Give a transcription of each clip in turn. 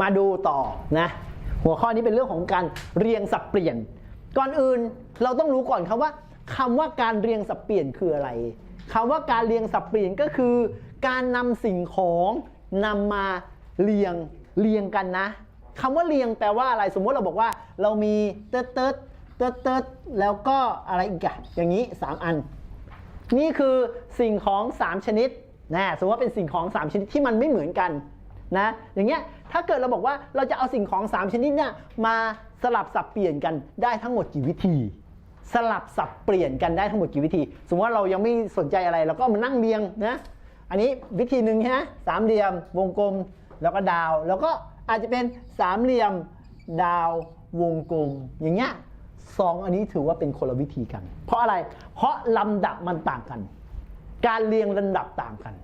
มาดูต่อนะหัวข้อนี้เป็นเรื่องของการเรียงสับเปลี่ยน ก่อนอื่นเราต้องรู้ก่อนครับว่าคำว่าการเรียงสับเปลี่ยนคืออะไรคำว่าการเรียงสับเปลี่ยนก็คือ การนำสิ่งของนำมาเรียงเรียงกันนะคำว่าเรียงแปลว่าอะไรสมมติเราบอกว่าเรามีเติร์ดเติร์ดเติร์ดเติร์ดแล้วก็อะไรอีกอะอย่างนี้ 3 อัน นี่คือสิ่งของ 3 ชนิดนะสมมติว่าเป็นสิ่งของ 3 ชนิดที่มันไม่เหมือนกัน นะอย่างเงี้ยถ้าเกิดเราบอกว่าเราจะเอาสิ่งของ 3 ชนิดเนี่ยมาสลับสับเปลี่ยนกันได้ทั้งหมดกี่วิธี สลับสับเปลี่ยนกันได้ทั้งหมดกี่วิธี สมมติว่าเรายังไม่สนใจอะไรเราก็มานั่งเรียงนะอันนี้วิธีหนึ่งใช่ไหมสามเหลี่ยมวงกลมแล้วก็ดาว แล้วก็อาจจะเป็นสามเหลี่ยมดาววงกลม อย่างเงี้ยสองอันนี้ถือว่าเป็นคนละวิธีกัน เพราะอะไร เพราะลำดับมันต่างกัน การเรียงลำดับต่างกัน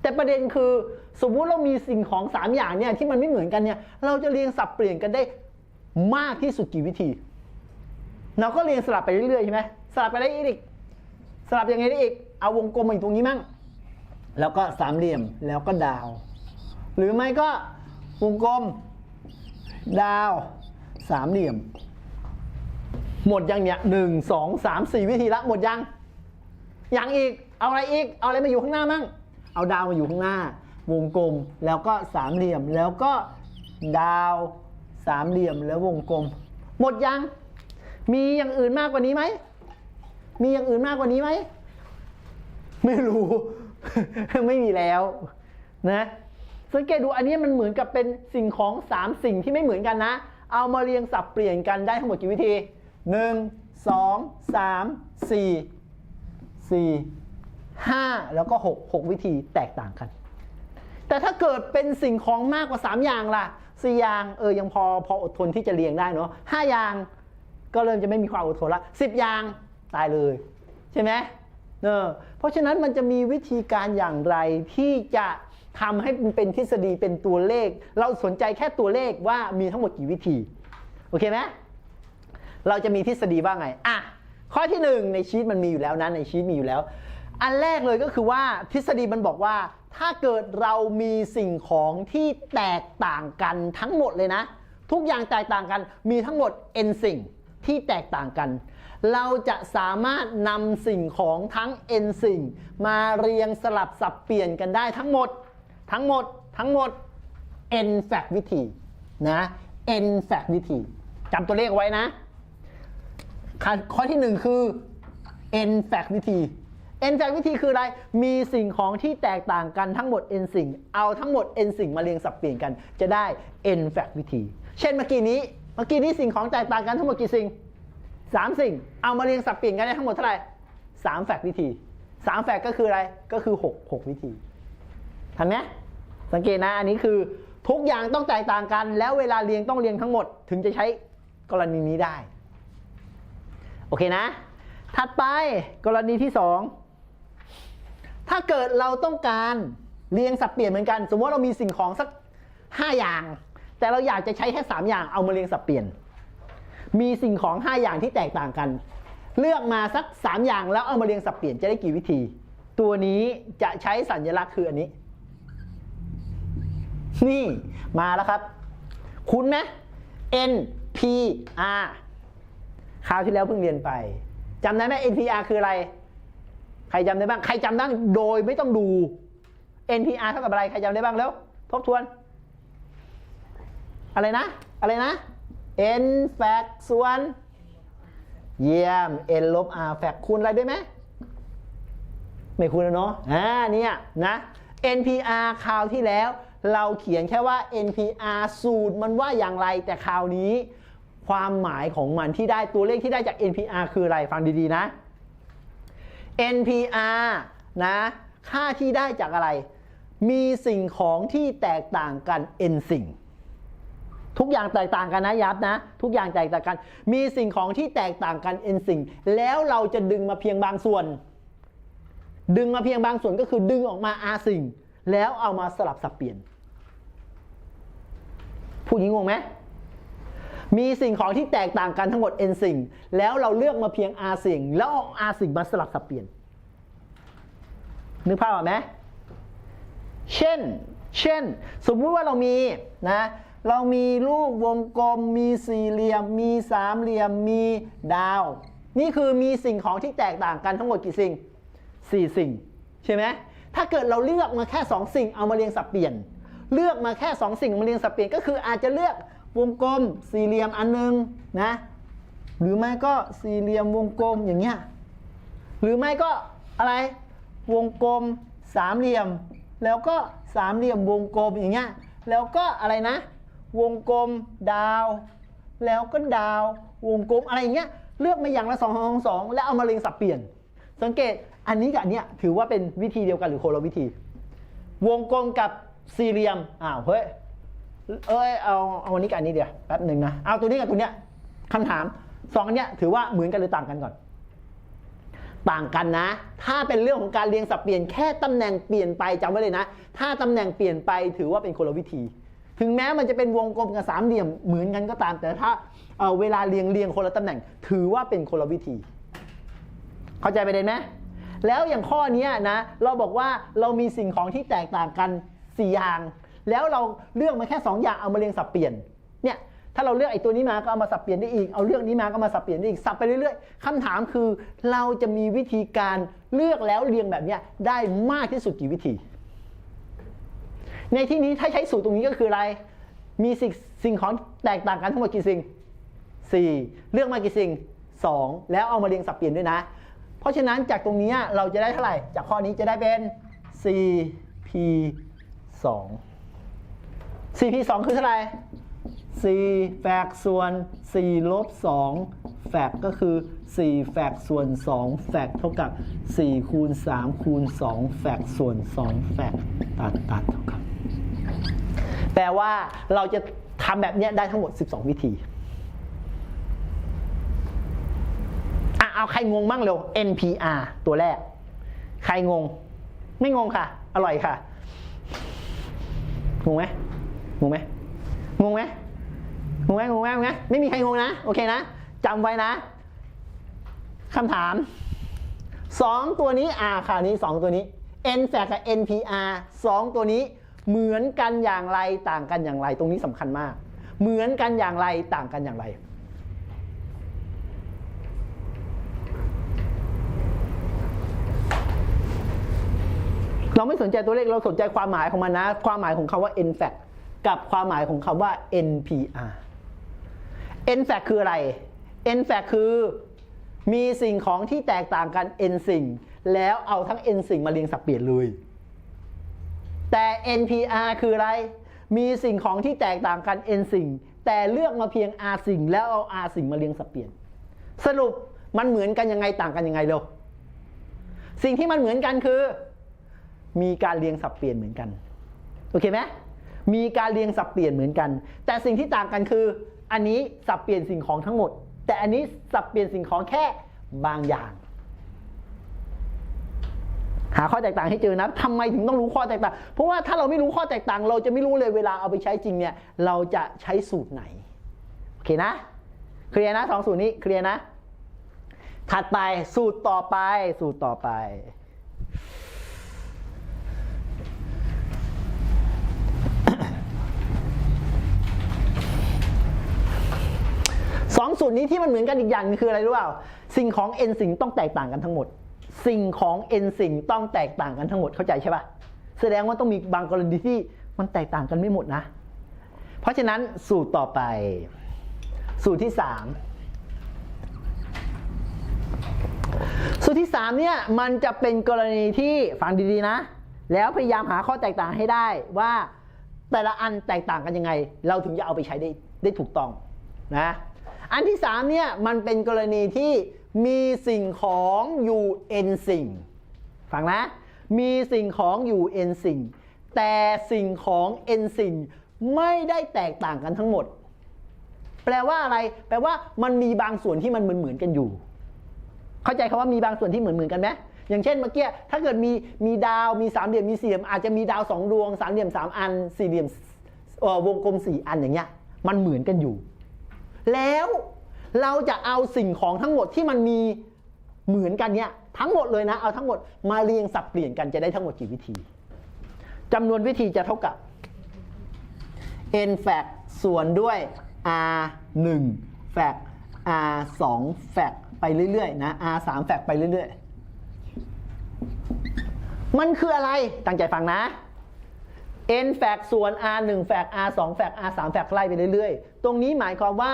แต่ประเด็นคือ สมมุติเรามีสิ่งของ 3 อย่างเนี่ยที่มันไม่เหมือนกันเนี่ยเราจะเรียงสับเปลี่ยนกันได้มากที่สุดกี่วิธี เราก็เรียงสลับไปเรื่อยๆใช่ไหมสลับไปได้อีกสลับยังไงได้อีกเอาวงกลมมาอยู่ตรงนี้มั่งแล้วก็สามเหลี่ยมแล้วก็ดาว หรือไม่ก็วงกลม ดาว สามเหลี่ยม หมดยังเนี่ยหนึ่งสองสามสี่วิธีละหมดยังยังอีกเอาอะไรอีก เอาอะไรมาอยู่ข้างหน้ามั่งเอาดาวมาอยู่ข้างหน้า วงกลมแล้วก็สามเหลี่ยมแล้วก็ดาวสามเหลี่ยมแล้ววงกลม หมดยัง มีอย่างอื่นมากกว่านี้ไหม มีอย่างอื่นมากกว่านี้ไหม ไม่รู้ ไม่มีแล้วนะสังเกตดูอันนี้มันเหมือนกับเป็นสิ่งของสามสิ่งที่ไม่เหมือนกันนะ เอามาเรียงสับเปลี่ยนกันได้ทั้งหมดกี่วิธีหนึ่งสองสามสี่สี่ห้าแล้วก็หกหกวิธีแตกต่างกัน แต่ถ้าเกิดเป็นสิ่งของมากกว่า 3 อย่างล่ะสี่อย่างเออยังพอพออดทนที่จะเรียงได้เนาะห้าอย่างก็เริ่มจะไม่มีความอดทนละสิบอย่างตายเลย ใช่ไหมเออเพราะฉะนั้นมันจะมีวิธีการอย่างไรที่จะทำให้มันเป็นทฤษฎีเป็นตัวเลข เราสนใจแค่ตัวเลขว่ามีทั้งหมดกี่วิธี โอเคไหมเราจะมีทฤษฎีว่าไงอะข้อที่หนึ่งในชีตมันมีอยู่แล้วนะในชีตมีอยู่แล้ว อันแรกเลยก็คือว่าทฤษฎีมันบอกว่า ถ้าเกิดเรามีสิ่งของที่แตกต่างกันทั้งหมดเลยนะ ทุกอย่างแตกต่างกันมีทั้งหมด n สิ่งที่แตกต่างกัน เราจะสามารถนำสิ่งของทั้ง n สิ่ง มาเรียงสลับสับเปลี่ยนกันได้ทั้งหมด ทั้งหมด ทั้งหมด n fact วิธีนะ n fact วิธีจำตัวเลขไว้นะ ข้อที่หนึ่งคือ n fact วิธี n fact วิธีคืออะไร มีสิ่งของที่แตกต่างกันทั้งหมด n สิ่ง เอาทั้งหมด n สิ่งมาเรียงสับเปลี่ยนกัน จะได้ n fact วิธี เช่นเมื่อกี้นี้ เมื่อกี้นี้สิ่งของแตกต่างกันทั้งหมดกี่สิ่งสามสิ่ง เอามาเรียงสับเปลี่ยนกันได้ทั้งหมดเท่าไหร่สามแฟกวิธีสามแฟกก็คืออะไร ก็คือหกหกวิธีทันไหมสังเกตนะอันนี้คือทุกอย่างต้องแตกต่างกัน แล้วเวลาเรียงต้องเรียงทั้งหมด ถึงจะใช้กรณีนี้ได้ โอเคนะ ถัดไปกรณีที่สอง ถ้าเกิดเราต้องการเรียงสับเปลี่ยนเหมือนกัน สมมติว่าเรามีสิ่งของสัก 5 อย่าง แต่เราอยากจะใช้แค่ 3 อย่างเอามาเรียงสับเปลี่ยน มีสิ่งของ 5 อย่างที่แตกต่างกัน เลือกมาสัก 3 อย่างแล้วเอามาเรียงสับเปลี่ยนจะได้กี่วิธี ตัวนี้จะใช้สัญลักษณ์คืออันนี้ นี่มาแล้วครับ คุ้นไหม N P R คราวที่แล้วเพิ่งเรียนไปจำได้ไหม NPR คืออะไร ใครจำได้บ้าง ใครจำได้โดยไม่ต้องดู NPR เท่ากับอะไร ใครจำได้บ้างแล้ว ทบทวน อะไรนะ อะไรนะ n f a c ส่วน เยี่ยม n ลบ r f a c คูณอะไรได้ไหม ไม่คูณแล้วเนาะ อ่า เนี่ยนะ NPR คราวที่แล้ว เราเขียนแค่ว่า NPR สูตรมันว่าอย่างไร แต่คราวนี้ ความหมายของมันที่ได้ตัวเลขที่ได้จาก NPR คืออะไร ฟังดีๆนะ NPR นะค่าที่ได้จากอะไร มีสิ่งของที่แตกต่างกัน n สิ่ง ทุกอย่างแตกต่างกันนะยับนะ ทุกอย่างแตกต่างกัน มีสิ่งของที่แตกต่างกัน n สิ่ง แล้วเราจะดึงมาเพียงบางส่วน ดึงมาเพียงบางส่วนก็คือดึงออกมา r สิ่ง แล้วเอามาสลับสับเปลี่ยน ผู้หญิงงงไหม มีสิ่งของที่แตกต่างกันทั้งหมด n สิ่ง แล้วเราเลือกมาเพียง r สิ่ง แล้วเอา r สิ่งมาสลับสับเปลี่ยน นึกภาพออกไหมเช่น เช่น สมมุติว่าเรามีนะ เรามีรูปวงกลม มีสี่เหลี่ยม มีสามเหลี่ยม มีดาว นี่คือมีสิ่งของที่แตกต่างกันทั้งหมดกี่สิ่งสี่สิ่ง ใช่ไหมถ้าเกิดเราเลือกมาแค่สองสิ่งเอามาเรียงสับเปลี่ยน เลือกมาแค่สองสิ่งมาเรียงสับเปลี่ยนก็คืออาจจะเลือก วงกลมสี่เหลี่ยมอันหนึงนะ หรือไม่ก็สี่เหลี่ยมวงกลมอย่างเงี้ยหรือไม่ก็อะไรวงกลมสามเหลี่ยม แล้วก็สามเหลี่ยมวงกลมอย่างเงี้ยแล้วก็อะไรนะ วงกลมดาว แล้วก็ดาว วงกลมอะไรอย่างเงี้ยเลือกมาอย่างละสองสองสองแล้วเอามาเรียงสับเปลี่ยน สังเกตอันนี้กับอันเนี้ยถือว่าเป็นวิธีเดียวกันหรือคนละวิธี วงกลมกับสี่เหลี่ยมอ้าวเฮ้ย เอ้ยเอาเอาอันนี้กับอันนี้เดี๋ยวแป๊บหนึ่งนะเอาตัวนี้กับตัวเนี้ยคำถามสองอันเนี้ยถือว่าเหมือนกันหรือต่างกันก่อน ต่างกันนะ ถ้าเป็นเรื่องของการเรียงสับเปลี่ยนแค่ตำแหน่งเปลี่ยนไปจำไว้เลยนะ ถ้าตำแหน่งเปลี่ยนไปถือว่าเป็นคนละวิธี ถึงแม้มันจะเป็นวงกลมกับสามเหลี่ยมเหมือนกันก็ตาม แต่ถ้าเเวลาเรียงเรียงคนละตำแหน่ง ถือว่าเป็นคนละวิธี เข้าใจประเด็นไหมแล้วอย่างข้อนี้นะ เราบอกว่าเรามีสิ่งของที่แตกต่างกัน4อย่าง แล้วเราเลือกมาแค่ 2 อย่างเอามาเรียงสับเปลี่ยนเนี่ยถ้าเราเลือกไอ้ตัวนี้มาก็เอามาสับเปลี่ยนได้อีกเอาเลือกนี้มาก็มาสับเปลี่ยนได้อีกสับไปเรื่อยๆคำถามคือ เราจะมีวิธีการเลือกแล้วเรียงแบบเนี้ยได้มากที่สุดกี่วิธี ในที่นี้ถ้าใช้สูตรตรงนี้ก็คืออะไร มีสิ่งสิ่งของแตกต่างกันทั้งหมดกี่สิ่ง 4 เลือกมากี่สิ่ง 2 แล้วเอามาเรียงสับเปลี่ยนด้วยนะ เพราะฉะนั้นจากตรงนี้เราจะได้เท่าไหร่ จากข้อนี้จะได้เป็น 4p 2 4p 2คือเท่าไหร่4แฟกส่วน4ลบ2แฟกก็คือ4แฟกส่วน2แฟกเท่ากับ4คูณ3คูณ2แฟกส่วน2แฟกตัดตัดเท่ากับแปลว่าเราจะทำแบบนี้ได้ทั้งหมด 12 วิธีอะเอาใครงงบ้างเร็ว NPR ตัวแรก ใครงง ไม่งงค่ะ อร่อยค่ะ งงไหม งงไหมงงไหมงงไหมงงไหมงงไหมไม่มีใครงงนะ โอเคนะจำไว้นะคำถามสองตัวนี้อ่าข่าวนี้สองตัวนี้ n f a c กับ NPR สองตัวนี้เหมือนกันอย่างไรต่างกันอย่างไร ตรงนี้สำคัญมาก เหมือนกันอย่างไรต่างกันอย่างไร เราไม่สนใจตัวเลขเราสนใจความหมายของมันนะ ความหมายของคำว่า n fact กับความหมายของคำว่า npr n fact คืออะไร n fact คือมีสิ่งของที่แตกต่างกัน n สิ่ง แล้วเอาทั้ง n สิ่งมาเรียงสับเปลี่ยนเลย แต่ npr คืออะไร มีสิ่งของที่แตกต่างกัน n สิ่ง แต่เลือกมาเพียง r สิ่ง แล้วเอา r สิ่งมาเรียงสับเปลี่ยน สรุปมันเหมือนกันยังไงต่างกันยังไงเร็วสิ่งที่มันเหมือนกันคือ มีการเรียงสับเปลี่ยนเหมือนกัน โอเคไหม มีการเรียงสับเปลี่ยนเหมือนกัน แต่สิ่งที่ต่างกันคือ อันนี้สับเปลี่ยนสิ่งของทั้งหมด แต่อันนี้สับเปลี่ยนสิ่งของแค่บางอย่าง หาข้อแตกต่างให้เจอนะทำไมถึงต้องรู้ข้อแตกต่าง เพราะว่าถ้าเราไม่รู้ข้อแตกต่าง เราจะไม่รู้เลยเวลาเอาไปใช้จริงเนี่ย เราจะใช้สูตรไหน โอเคนะ เคลียร์นะสองสูตรนี้เคลียร์นะ ถัดไปสูตรต่อไปสูตรต่อไป สองสูตรนี้ที่มันเหมือนกันอีกอย่างนึงคืออะไรรู้เปล่า สิ่งของ n สิ่งต้องแตกต่างกันทั้งหมด สิ่งของ n สิ่งต้องแตกต่างกันทั้งหมดเข้าใจใช่ปะแสดงว่าต้องมีบางกรณีที่มันแตกต่างกันไม่หมดนะ เพราะฉะนั้นสูตรต่อไป สูตรที่3สูตรที่3เนี่ยมันจะเป็นกรณีที่ฟังดีๆนะ แล้วพยายามหาข้อแตกต่างให้ได้ว่าแต่ละอันแตกต่างกันยังไง เราถึงจะเอาไปใช้ได้ได้ถูกต้องนะ อันที่3เนี่ยมันเป็นกรณีที่มีสิ่งของอยู่ n สิ่ง ฟังนะ มีสิ่งของอยู่ n สิ่ง แต่สิ่งของ n สิ่งไม่ได้แตกต่างกันทั้งหมด แปลว่าอะไร แปลว่ามันมีบางส่วนที่มันเหมือนเหมือนกันอยู่ เข้าใจคำว่ามีบางส่วนที่เหมือนเหมือนกันไหมอย่างเช่นเมื่อกี้ถ้าเกิดมีมีดาวมีสามเหลี่ยมมีสี่เหลี่ยมอาจจะมีดาวสองดวงสามเหลี่ยมสามอันสี่เหลี่ยมวงกลมสี่อันอย่างเงี้ยมันเหมือนกันอยู่ แล้วเราจะเอาสิ่งของทั้งหมดที่มันมีเหมือนกันเนี่ยทั้งหมดเลยนะ เอาทั้งหมดมาเรียงสับเปลี่ยนกันจะได้ทั้งหมดกี่วิธีจำนวนวิธีจะเท่ากับ n fact ส่วนด้วย r 1แฟก r 2แฟกไปเรื่อยๆนะ r 3แฟกไปเรื่อยๆ มันคืออะไร ตั้งใจฟังนะ n แฟกส่วน r 1แฟก r 2แฟก r 3แฟกไล่ไปเรื่อยๆ ตรงนี้หมายความว่า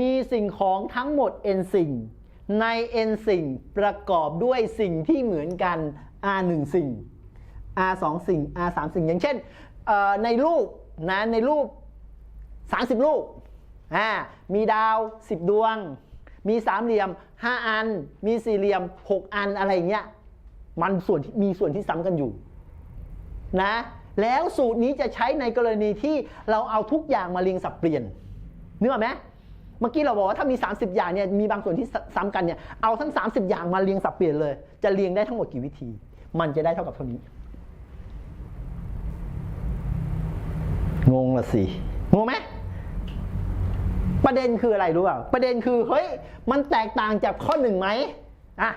มีสิ่งของทั้งหมด n สิ่ง ใน n สิ่งประกอบด้วยสิ่งที่เหมือนกัน r 1สิ่ง r 2สิ่ง r 3สิ่ง อย่างเช่นในรูปนะในรูป 30 รูปมีดาว 10 ดวง มีสามเหลี่ยม 5 อัน มีสี่เหลี่ยม 6 อันอะไรเงี้ยมันส่วนมีส่วนที่ซ้ำกันอยู่นะแล้วสูตรนี้จะใช้ในกรณีที่เราเอาทุกอย่างมาเรียงสับเปลี่ยน นึกออกไหมเมื่อกี้เราบอกว่าถ้ามี 30 อย่างเนี่ยมีบางส่วนที่ซ้ำกันเนี่ยเอาทั้ง 30 อย่างมาเรียงสับเปลี่ยนเลย จะเรียงได้ทั้งหมดกี่วิธี มันจะได้เท่ากับเท่านี้ งงละสิงงไหมประเด็นคืออะไรรู้เปล่าประเด็นคือเฮ้ยมันแตกต่างจากข้อหนึ่งไหมอะ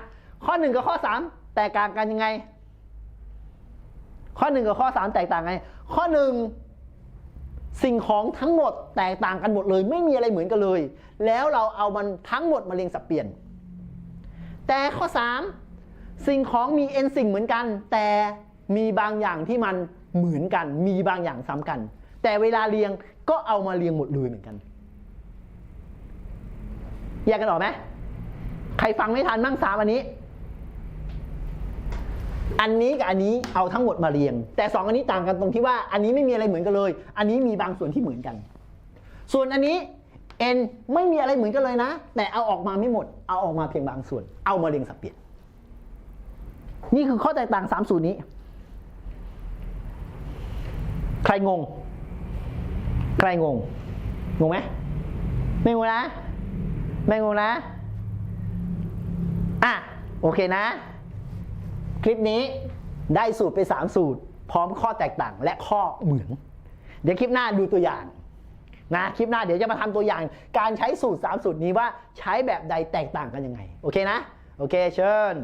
ข้อหนึ่งกับข้อสามแตกต่างกันยังไง ข้อหนึ่งกับข้อสามแตกต่างไง ข้อหนึ่ง สิ่งของทั้งหมดแตกต่างกันหมดเลย ไม่มีอะไรเหมือนกันเลย แล้วเราเอามันทั้งหมดมาเรียงสับเปลี่ยน แต่ข้อสามสิ่งของมี n สิ่งเหมือนกัน แต่มีบางอย่างที่มันเหมือนกัน มีบางอย่างซ้ำกัน แต่เวลาเรียงก็เอามาเรียงหมดเลยเหมือนกันแยกกันออกไหมใครฟังไม่ทันมั่งสามอันนี้ อันนี้กับอันนี้เอาทั้งหมดมาเรียง แต่สองอันนี้ต่างกันตรงที่ว่าอันนี้ไม่มีอะไรเหมือนกันเลย อันนี้มีบางส่วนที่เหมือนกัน ส่วนอันนี้ n ไม่มีอะไรเหมือนกันเลยนะ แต่เอาออกมาไม่หมด เอาออกมาเพียงบางส่วน เอามาเรียงสับเปลี่ยน นี่คือข้อแตกต่างสามสูตรนี้ ใครงง ใครงง งงไหมไม่งงนะ ไม่งงนะ อะ โอเคนะ คลิปนี้ได้สูตรไป 3 สูตร พร้อมข้อแตกต่างและข้อเหมือน เดี๋ยวคลิปหน้าดูตัวอย่างนะคลิปหน้าเดี๋ยวจะมาทำตัวอย่าง การใช้สูตร 3 สูตรนี้ว่าใช้แบบใดแตกต่างกันยังไง โอเคนะ โอเคเชิญ